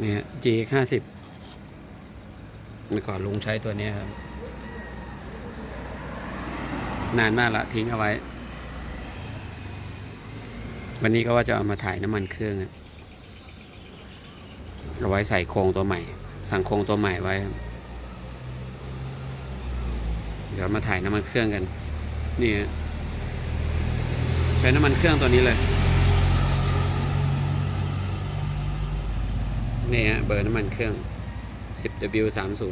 เนี่ย G ห้าสิบเมื่อก่อนลุงใช้ตัวนี้ครับ นานมากละทิ้งเอาไว้ วันนี้ก็ว่าจะเอามาถ่ายน้ำมันเครื่องเอาไว้ใส่โครงตัวใหม่ สั่งโครงตัวใหม่ไว้ เดี๋ยวมาถ่ายน้ำมันเครื่องกัน นี่ฮะใช้น้ำมันเครื่องตัวนี้เลย นี่ฮะเบอร์น้ำมันเครื่อง 10W30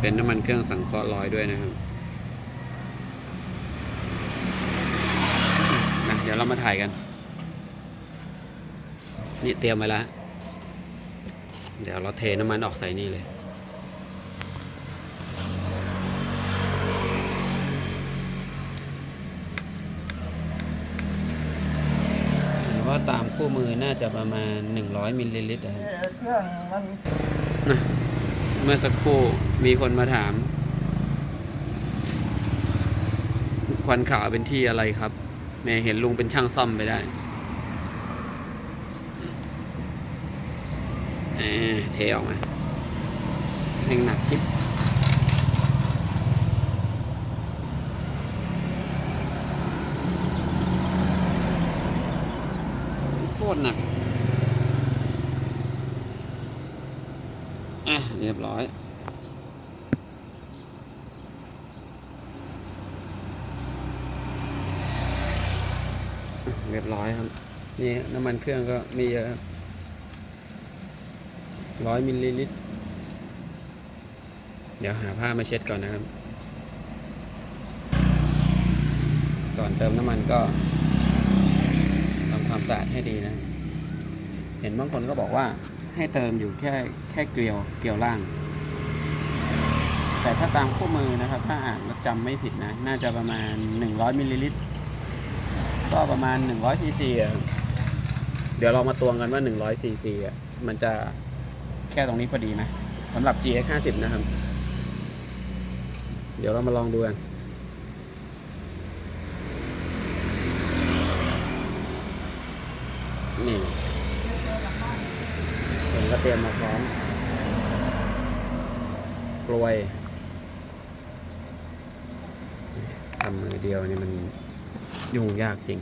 เป็นน้ำมันเครื่องสังเคราะห์ร้อยด้วยนะครับนะเดี๋ยวเรามาถ่ายกัน นี่เตรียมไว้แล้ว เดี๋ยวเราเทน้ำมันออกใส่นี่เลย ห รือว่าตามคู่มือน่าจะประมาณ 100 มิลลิลิตรนะครับเครื่องมันนะเมื่อสักครู่มีคนมาถาม ควันขาวเป็นที่อะไรครับแม่เห็นลุงเป็นช่างซ่อมไปได้เออเทออกมาแม่งหนักชิบ ตรหนัก อะ เรียบร้อย เรียบร้อยครับ นี่น้ำมันเครื่องก็มีเยอะร้อยมิลลิลิตร เดี๋ยวหาผ้ามาเช็ดก่อนนะครับ ก่อนเติมน้ำมันก็ ความสะอาดให้ดีนะ เห็นบางคนก็บอกว่าให้เติมอยู่แค่แค่เกลียวเกลียวล่าง แต่ถ้าตามคู่มือนะครับ ถ้าอ่านแล้วจำไม่ผิดนะ น่าจะประมาณ 100มิลลิลิตรก็ประมาณ100ซีซีเดี๋ยวเรามาตวงกันว่า100ซีซีมันจะแค่ตรงนี้พอดีไหมสำหรับ GX 50นะครับ เดี๋ยวเรามาลองดูกันผมก็ เตรียมมาพร้อมกลวยทำมือเดียวนี่มันยุ่งยากจริง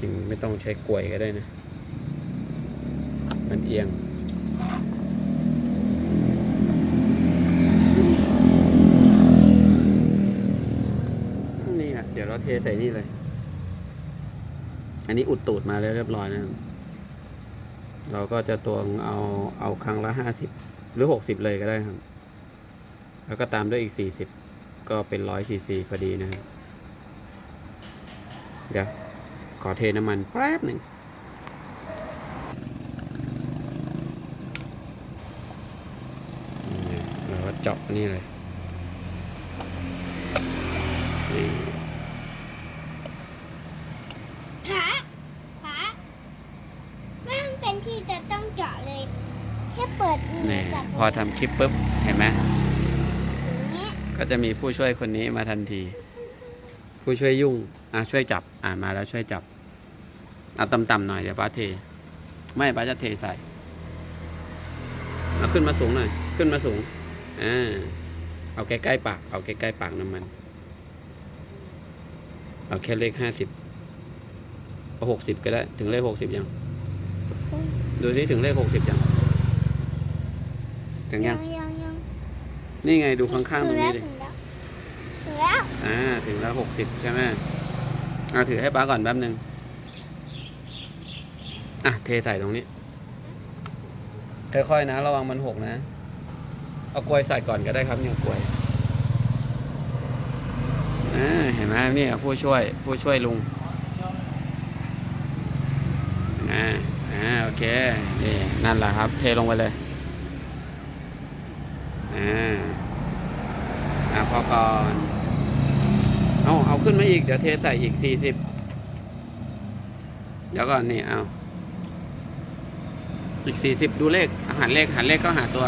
จริงไม่ต้องใช้กลวยก็ได้นะ มันเอียงนี่อะเดี๋ยวเราเทใส่นี่เลย อันนี้อุดตูดมาแล้วเรียบร้อยนะครับ เราก็จะตวงเอาเอาครั้งละห้าสิบหรือหกสิบเลยก็ได้ครับ แล้วก็ตามด้วยอีกสี่สิบก็เป็นร้อยซีซีพอดีนะครับ เดี๋ยว ขอเทน้ำมันแป๊บหนึ่งนี่เราก็เจาะนี่เลยนี่ ผาผาไม่ต้องเป็น ที่จะต้องเจาะเลย แค่เปิดนี่นี่กับพอทำคลิปปุ๊บ เห็นไหมอย่างเงี้ยก็จะมีผู้ช่วยคนนี้มาทันที ผู้ช่วยยุ่ง อะช่วยจับ อ่ามาแล้วช่วยจับเอาต่ำๆหน่อยเดี๋ยวป้าเท ไม่ป้าจะเทใส่เอาขึ้นมาสูงหน่อย ขึ้นมาสูงอ่าเอาใกล้ๆปาก เอาใกล้ๆปากน้ำมัน เอาแค่เลขห้าสิบเอาหกสิบก็ได้ ถึงเลขหกสิบยัง ดูสิถึงเลขหกสิบยังถึงยังยังยังนี่ไงดูข้างๆตรงนี้ดิถึงแล้วถึงแล้วอ่าถึงแล้วหกสิบใช่ไหมเอาถือให้ป้าก่อนแป๊บหนึ่งอะเทใส่ตรงนี้ค่อยๆนะระวังมันหกนะเอากล้วยใส่ก่อนก็ได้ครับเนี่ยกล้วยอ่าเห็นไหมเนี่ยผู้ช่วยผู้ช่วยลุงอ่า อ่าโอเคนี่นั่นแหละครับ เทลงไปเลยอ่าอ่าพอก่อนเอาเอาขึ้นมาอีก เดี๋ยวเทใส่อีกสี่สิบเดี๋ยวก่อนนี่เอาอีกสี่สิบดูเลขอาหารเลขหันเลขก็หาตัว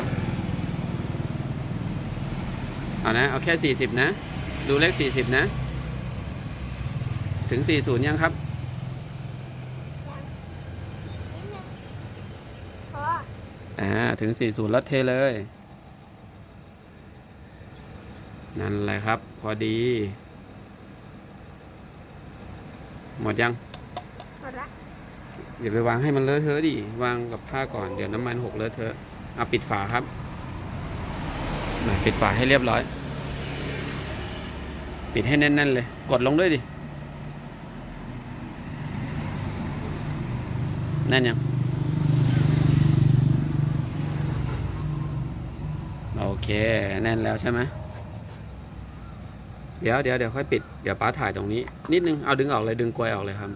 เอานะ เอาแค่สี่สิบนะ ดูเลขสี่สิบนะ ถึง40ยังครับ นิดนึงพอ อ่าถึง 40 แล้วเทเลย นั่นแหละครับ พอดี หมดยังหมดละอย่าไปวางให้มันเลอะเทอะดิ วางกับผ้าก่อน เดี๋ยวน้ำมันหกเลอะเทอะเอาปิดฝาครับมาปิดฝาให้เรียบร้อย ปิดให้แน่น ๆ เลย กดลงด้วยดิ แน่นยัง โอ เค แน่นแล้วใช่ไหมเดี๋ยวเดี๋ยวเดี๋ยวค่อยปิด เดี๋ยวป้าถ่ายตรงนี้ นิดนึง เอาดึงออกเลยดึงกลวยออกเลยครับ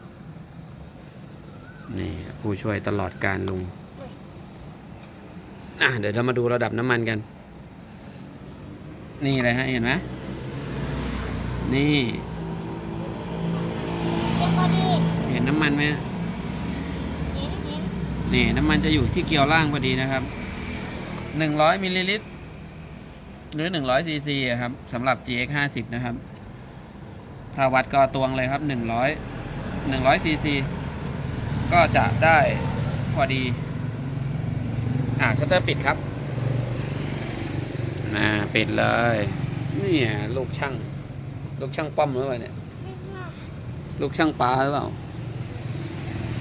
นี่ผู้ช่วยตลอดการลุง อะเดี๋ยวเรามาดูระดับน้ำมันกัน นี่เลยฮะเห็นไหมนี่เก็บพอดีเห็นน้ำมันไหมเห็นเห็นนี่น้ำมันจะอยู่ที่เกลียวล่างพอดีนะครับ100มิลลิลิตร หรือ100ซีซีอะครับสำหรับ GX 50นะครับ ถ้าวัดก็ตวงเลยครับ 100 100ซีซีก็จะได้พอดี อ่าชัตเตอร์ปิดครับน่าปิดเลยนี่ลูกช่าง ลูกช่างป้อมหรือเปล่าเนี่ย ลูกช่างปลาหรือเปล่า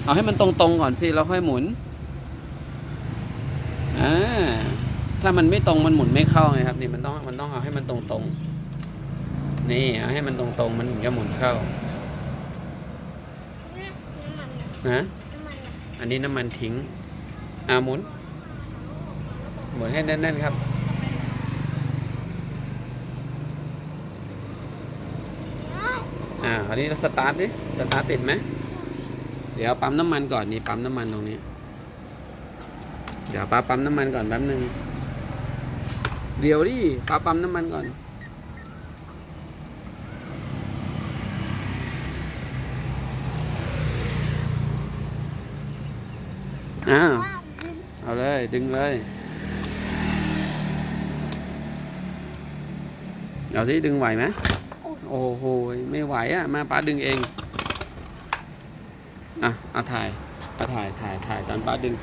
เอาให้มันตรงๆก่อนสิ แล้วค่อยหมุน อ่า ถ้ามันไม่ตรงมันหมุนไม่เข้าไงครับนี่มันต้องมันต้องเอาให้มันตรงๆนี่เอาให้มันตรงๆมันถึงจะหมุนเข้าน้ำมันนะนะน้ำมันนะอันนี้น้ำมันทิ้งอ่าหมุน หมุนให้แน่นๆครับอ่าคราวนี้เราสตาร์ทดิสตาร์ทติดไหมเดี๋ยวปั๊มน้ำมันก่อนนี่ปั๊มน้ำมันตรงนี้ เดี๋ยวป้าปั๊มน้ำมันก่อนแป๊บนึง เดี๋ยวดิปาปั๊มน้ำมันก่อนอ้าวว่า เอาเลย ดึงเลย เอาสิ ดึงไหวไหมโอ้โห ไม่ไหวอะ มาป้าดึงเอง อะ เอาถ่ายเอาถ่าย ถ่าย ถ่ายตอนป้าดึง